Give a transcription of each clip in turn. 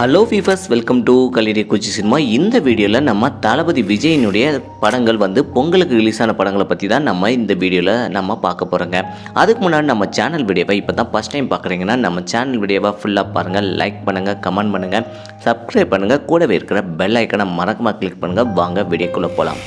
Hello ஃபீஃபர்ஸ் welcome to கலிடி குச்சி சினிமா இந்த வீடியோவில் நம்ம தளபதி விஜயினுடைய படங்கள் வந்து பொங்கலுக்கு ரிலீஸ் ஆன படங்களை பற்றி தான் நம்ம இந்த வீடியோவில் நம்ம பார்க்க போகிறோங்க அதுக்கு முன்னாடி நம்ம சேனல் வீடியோவை இப்போ தான் ஃபஸ்ட் டைம் பார்க்குறீங்கன்னா நம்ம சேனல் வீடியோவை ஃபுல்லாக பாருங்கள் லைக் பண்ணுங்கள் கமெண்ட் பண்ணுங்கள் சப்ஸ்கிரைப் பண்ணுங்கள் கூடவே இருக்கிற பெல் ஐக்கனை மறக்காமல் கிளிக் பண்ணுங்கள் வாங்க வீடியோக்குள்ளே போகலாம்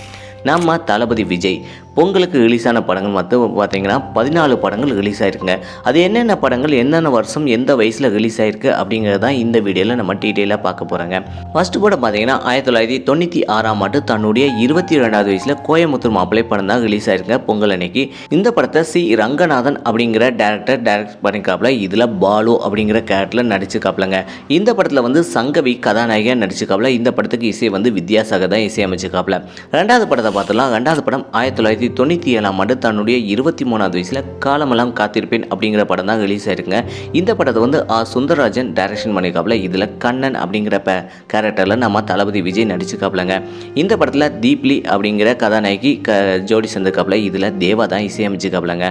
நம்ம தளபதி விஜய் பொங்கலுக்கு ரிலீஸ் ஆன படங்கள் மட்டும் பார்த்தீங்கன்னா பதினாலு படங்கள் ரிலீஸ் ஆயிருக்குங்க. அது என்னென்ன படங்கள் என்னென்ன வருஷம் எந்த வயசில் ரிலீஸ் ஆயிருக்கு அப்படிங்கிறது தான் இந்த வீடியோவில் நம்ம டீட்டெயிலாக பார்க்க போகிறாங்க ஃபர்ஸ்ட் படம் பார்த்தீங்கன்னா ஆயிரத்தி தொள்ளாயிரத்தி தொண்ணூற்றி ஆறாம் ஆண்டு தன்னுடைய இருபத்தி ரெண்டாவது வயசில் கோயம்புத்தூர் மாப்பிள்ளை படம் தான் ரிலீஸ் ஆயிருக்குங்க பொங்கல் அன்னைக்கு. இந்த படத்தை சி. ரங்கநாதன் அப்படிங்கிற டேரக்டர் டைரக்ட் பண்ணிக்காப்புல இதில் பாலு அப்படிங்கிற கேரக்டரில் நடிச்சுக்காப்புலங்க இந்த படத்தில் வந்து சங்கவி கதாநாயகியாக நடிச்சுக்காப்புல இந்த படத்துக்கு இசை வந்து வித்யாசாகர் தான் இசையமைச்சுக்காப்புல ரெண்டாவது படத்தை பார்த்தலாம் ரெண்டாவது படம் ஆயிரத்தி தொள்ளாயிரத்தி தொண்ணூற்றி ஏழாம் ஆண்டு தன்னுடைய இருபத்தி மூணாவது வயசில் காலமெல்லாம் காத்திருப்பேன் அப்படிங்கிற படம் தான் ரிலீஸ் ஆயிருக்குங்க. இந்த படத்தை வந்து ஆ சுந்தரராஜன் டைரக்ஷன் பண்ணிக்காப்புல இதில் கண்ணன் அப்படிங்கிற ப கேரக்டரில் நம்ம தளபதி விஜய் நடிச்சுக்காப்புலங்க இந்த படத்தில் தீப்லி அப்படிங்கிற கதாநாயகி க ஜோடி சேர்ந்துக்காப்புல இதில் தேவா தான் இசையமைச்சுக்காப்புலங்க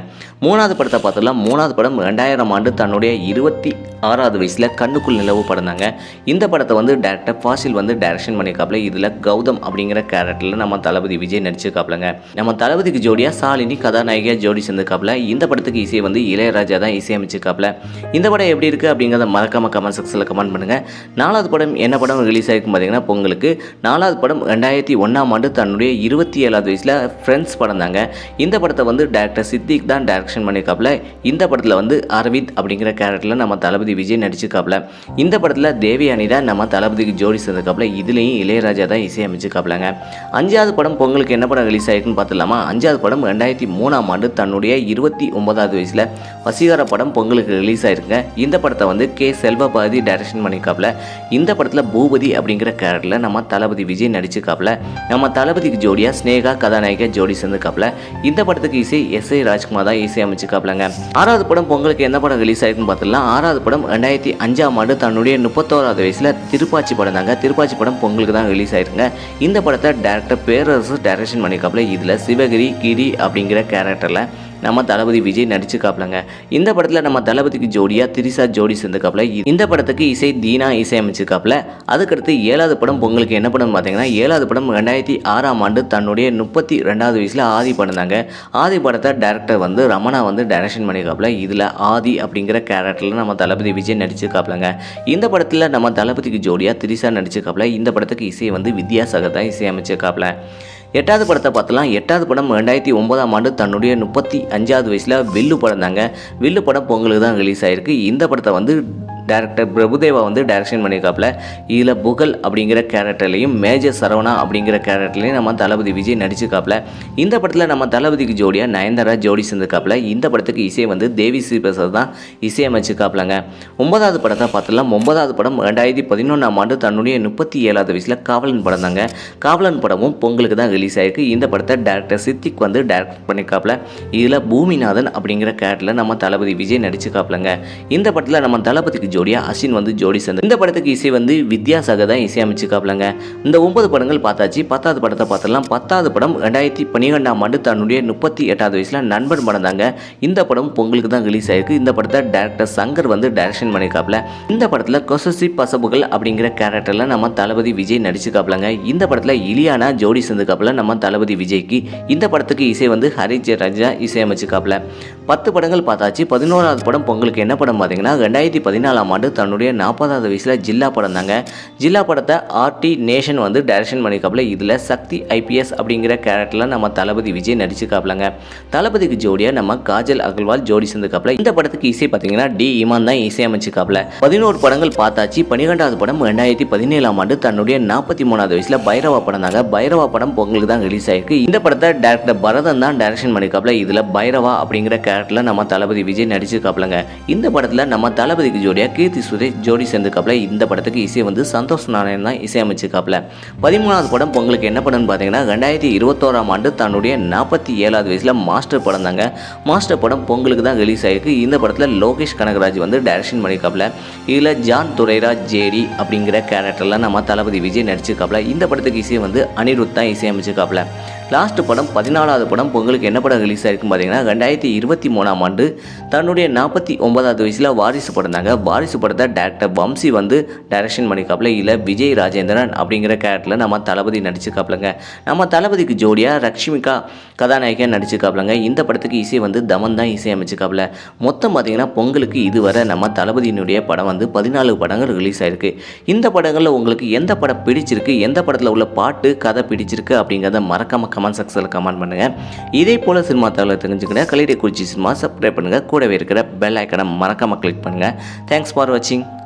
மூணாவது படத்தை பார்த்தோம்னா மூணாவது படம் ரெண்டாயிரம் ஆண்டு தன்னுடைய இருபத்தி ஆறாவது வயசில் கண்ணுக்குள் நிலவு படம் தாங்க. இந்த படத்தை வந்து டேரக்டர் ஃபாசில் வந்து டைரக்ஷன் பண்ணிக்காப்புல இதில் கௌதம் அப்படிங்கிற கேரக்டரில் நம்ம தளபதி விஜய் நடிச்சிருக்காப்புலங்க. நம்ம தளபதி தளபதிக்கு ஜோடியாக சாலினி கதாநாயகியாக ஜோடி சேர்ந்துக்காப்புல இந்த படத்துக்கு இசை வந்து இளையராஜா தான் இசையமைச்சிருக்காப்புல. இந்த படம் எப்படி இருக்குது அப்படிங்கிறத மறக்காமல் கமெண்ட் செக்ஷனில் கமெண்ட் பண்ணுங்கள் நாலாவது படம் என்ன படம் ரிலீஸ் ஆகிருக்கும் பார்த்தீங்கன்னா பொங்கலுக்கு. நாலாவது படம் ரெண்டாயிரத்தி ஒன்றாம் ஆண்டு தன்னுடைய இருபத்தி ஏழாவது வயசில் ஃப்ரெண்ட்ஸ் படம் தாங்க. இந்த படத்தை வந்து டேரக்டர் சித்திக் தான் டேரக்ஷன் பண்ணியிருக்காப்புல இந்த படத்தில் வந்து அரவிந்த் அப்படிங்கிற கேரக்டரில் நம்ம தளபதி விஜய் நடிச்சிருக்காப்புல. இந்த படத்தில் தேவயானி தான் நம்ம தளபதிக்கு ஜோடி சேர்ந்துருக்காப்புல. இதுலேயும் இளையராஜா தான் இசையமைச்சிருக்காப்புலங்க. அஞ்சாவது படம் பொங்கலுக்கு என்ன படம் ரிலீஸ் ஆயிருக்குன்னு பார்த்துலாமா அஞ்சாவது படம் ரெண்டாயிரத்தி மூணாம் ஆண்டு தன்னுடைய இருபத்தி ஒன்பதாவது வயசில் வசீகர படம் பொங்கலுக்கு ரிலீஸ் ஆயிருக்குங்க. இந்த படத்தை வந்து கே. செல்வபாரதி டைரக்ஷன் பண்ணியிருக்காப்புல. இந்த படத்தில் பூபதி அப்படிங்கிற கேரக்டரில் நம்ம தளபதி விஜய் நடிச்சிருக்காப்புல. நம்ம தளபதிக்கு ஜோடியாக ஸ்னேகா கதாநாயகா ஜோடி சேர்ந்துருக்காப்புல. இந்த படத்துக்கு இசை எஸ். ஐ ராஜ்குமார் தான் இசை அமைச்சிருக்காப்புலங்க. ஆறாவது படம் பொங்கலுக்கு என்ன படம் ரிலீஸ் ஆயிருக்குன்னு பார்த்துலாம் ஆறாவது படம் ரெண்டாயிரத்தி அஞ்சாம் ஆண்டு தன்னுடைய முப்பத்தோராவது வயசில் திருப்பாச்சி படம் தாங்க. திருப்பாச்சி படம் பொங்கலுக்கு தான் ரிலீஸ் ஆயிருக்குங்க. இந்த படத்தை டேரக்டர் பேரரசு டைரக்ஷன் பண்ணியிருக்காப்புல இதில் சிவகிரி கிரி அப்படிங்கிற கேரக்டரில் நம்ம தளபதி விஜய் நடிச்சுக்காப்புலங்க இந்த படத்தில் நம்ம தளபதிக்கு ஜோடியாக திரிசா ஜோடி சேர்ந்துக்காப்புல இந்த படத்துக்கு இசை தீனா இசையமைச்சிருக்காப்புல அதுக்கடுத்து ஏழாவது படம் பொங்கலுக்கு என்ன படம் பார்த்தீங்கன்னா ஏழாவது படம் ரெண்டாயிரத்தி ஆறாம் ஆண்டு தன்னுடைய முப்பத்தி ரெண்டாவது வயசில் ஆதி படம் தாங்க. ஆதி படத்தை டேரக்டர் வந்து ரமணா வந்து டைரக்ஷன் பண்ணியிருக்காப்ல இதில் ஆதி அப்படிங்கிற கேரக்டரில் நம்ம தளபதி விஜய் நடிச்சிருக்காப்புலங்க இந்த படத்தில் நம்ம தளபதிக்கு ஜோடியாக திரிசா நடிச்சிருக்காப்புல இந்த படத்துக்கு இசை வந்து வித்யாசாகர் தான் இசையமைச்சிருக்காப்புல எட்டாவது படத்தை பார்த்தலாம் எட்டாவது படம் ரெண்டாயிரத்தி ஒன்பதாம் ஆண்டு தன்னுடைய முப்பத்தி அஞ்சாவது வயசில் வில்லு படம் தாங்க வில்லு படம் பொங்கலுக்கு தான் ரிலீஸ் ஆயிருக்கு. இந்த படத்தை வந்து டேரக்டர் பிரபுதேவா வந்து டைரக்ஷன் பண்ணியிருக்காப்புல இதில் புகழ் அப்படிங்கிற கேரக்டர்லையும் மேஜர் சரவணா அப்படிங்கிற கேரக்டர்லையும் நம்ம தளபதி விஜய் நடிச்சிருக்காப்புல. இந்த படத்தில் நம்ம தளபதிக்கு ஜோடியாக நயன்தாரா ஜோடி சேர்ந்துருக்காப்புல. இந்த படத்துக்கு இசை வந்து தேவி ஸ்ரீ பிரசாத் தான் இசையமைச்சிருக்காப்புலங்க. ஒன்பதாவது படத்தை பார்த்துலாம் ஒன்பதாவது படம் ரெண்டாயிரத்தி பதினொன்றாம் ஆண்டு தன்னுடைய முப்பத்தி ஏழாவது வயசில் காவலன் படம் தாங்க காவலன் படமும் பொங்கலுக்கு தான் ரிலீஸ் ஆயிருக்கு. இந்த படத்தை டேரக்டர் சித்திக் வந்து டேரக்ட் பண்ணியிருக்காப்புல இதில் பூமிநாதன் அப்படிங்கிற கேரக்டரில் நம்ம தளபதி விஜய் நடிச்சிருக்காப்புலங்க. இந்த படத்தில் நம்ம தளபதிக்கு ஜோடியாக அஸ்வின் வந்து ஜோடி சேர்ந்து இந்த படத்துக்கு இசை வந்து வித்யாசாகர் தான் இசையமைச்சிருக்காப்புலங்க இந்த ஒன்பது படங்கள் பார்த்தாச்சு. பத்தாவது படத்தை பார்த்துடலாம். பத்தாவது படம் ரெண்டாயிரத்தி பன்னிரெண்டாம் ஆண்டு தன்னுடைய முப்பத்தி எட்டாவது வயசில் நண்பன் படம் தாங்க இந்த படம் பொங்கலுக்கு தான் ரிலீஸ் ஆயிருக்கு. இந்த படத்தை டேரக்டர் சங்கர் வந்து டைரக்ஷன் பண்ணியிருக்காப்ல இந்த படத்தில் கொசசி பசபுகள் அப்படிங்கிற கேரக்டரில் நம்ம தளபதி விஜய் நடிச்சுக்காப்லங்க இந்த படத்தில் இலியானா ஜோடி சேர்ந்துக்காப்புல நம்ம தளபதி விஜய்க்கு. இந்த படத்துக்கு இசை வந்து ஹரி ராஜா இசையமைச்சிருக்காப்புல பத்து படங்கள் பார்த்தாச்சு. பதினோராவது படம் பொங்கலுக்கு என்ன படம் பார்த்தீங்கன்னா ரெண்டாயிரத்தி பதினாலாம் ஆண்டு தன்னுடைய நாற்பதாவது வயசில் ஜில்லா படம் தாங்க. ஜில்லா படத்தை ஆர்டி நேஷன் வந்து டைரக்ஷன் பண்ணியிருக்காப்புல இதில் சக்தி ஐபிஎஸ் அப்படிங்கிற கேரக்டரில் நம்ம தளபதி விஜய் நடிச்சிருக்காப்புலங்க. தளபதிக்கு ஜோடியாக நம்ம காஜல் அகர்வால் ஜோடி சேர்ந்துக்காப்புல இந்த படத்துக்கு இசை பார்த்தீங்கன்னா டி இமான் தான் இசையமைச்சிருக்காப்புல பதினோரு படங்கள் பார்த்தாச்சு. பன்னிரெண்டாவது படம் ரெண்டாயிரத்தி பதினேழாம் ஆண்டு தன்னுடைய நாற்பத்தி மூணாவது வயசில் பைரவா படம் தாங்க. பைரவா படம் பொங்கலுக்கு தான் ரிலீஸ் ஆயிருக்கு. இந்த படத்தை டேரக்டர் பரதன் தான் டைரக்ஷன் பண்ணியிருக்காப்புல இதில் பைரவா அப்படிங்கிற கேரக்டரில் நம்ம தளபதி விஜய் நடிச்சிருக்காப்புலங்க. இந்த படத்தில் நம்ம தளபதிக்கு ஜோடியாக கீர்த்தி சுரேஷ் ஜோடி சேர்ந்துக்காப்புல இந்த படத்துக்கு இசை வந்து சந்தோஷ் நாராயணன் தான் இசையமைச்சிருக்காப்புல. பதிமூணாவது படம் பொங்கலுக்கு என்ன படம்னு பார்த்தீங்கன்னா ரெண்டாயிரத்தி இருபத்தோராம் ஆண்டு தன்னுடைய நாற்பத்தி ஏழாவது வயசில் மாஸ்டர் படம் தாங்க. மாஸ்டர் படம் பொங்கலுக்கு தான் ரிலீஸ் ஆயிருக்கு. இந்த படத்தில் லோகேஷ் கனகராஜ் வந்து டைரக்ஷன் பண்ணியிருக்காப்புல இதில் ஜான் துரைராஜ் ஜேடி அப்படிங்கிற கேரக்டரில் நம்ம தளபதி விஜய் நடிச்சிருக்காப்புல. இந்த படத்துக்கு இசை வந்து அனிருத் தான் இசையமைச்சிருக்காப்புல. லாஸ்ட் படம் பதினாலாவது படம் பொங்கலுக்கு என்ன படம் ரிலீஸ் ஆயிருக்கும் பார்த்தீங்கன்னா ரெண்டாயிரத்தி இருபத்தி மூணாம் ஆண்டு தன்னுடைய நாற்பத்தி ஒன்பதாவது வயசில் வாரிசு படம் தாங்க. வாரிசு வாரிசு படத்தை டேரக்டர் வம்சி வந்து டைரக்ஷன் பண்ணிக்காப்புல இல்லை விஜய் ராஜேந்திரன் அப்படிங்கிற கேரக்டரில் நம்ம தளபதி நடிச்சிருக்காப்புலங்க. நம்ம தளபதிக்கு ஜோடியாக ரக்ஷ்மிகா கதாநாயகியாக நடிச்சிருக்காப்புலங்க. இந்த படத்துக்கு இசை வந்து தமன் தான் இசை அமைச்சிருக்காப்புல. மொத்தம் பார்த்தீங்கன்னா பொங்கலுக்கு இதுவரை நம்ம தளபதியினுடைய படம் வந்து பதினாலு படங்கள் ரிலீஸ் ஆயிருக்கு. இந்த படங்களில் உங்களுக்கு எந்த படம் பிடிச்சிருக்கு? எந்த படத்தில் உள்ள பாட்டு கதை பிடிச்சிருக்கு அப்படிங்கிறத மறக்காம கமெண்ட் செக்ஷனில் கமெண்ட் பண்ணுங்கள் இதே போல் சினிமா தகவலை தெரிஞ்சுக்கிட்டேன் கலிடை குறிச்சி சினிமா சப்ஸ்கிரைப் பண்ணுங்கள் கூடவே இருக்கிற பெல் ஐக்கனை மறக்காமல் கிளிக் பண்ணுங்கள் தேங்க்ஸ் Thanks for watching.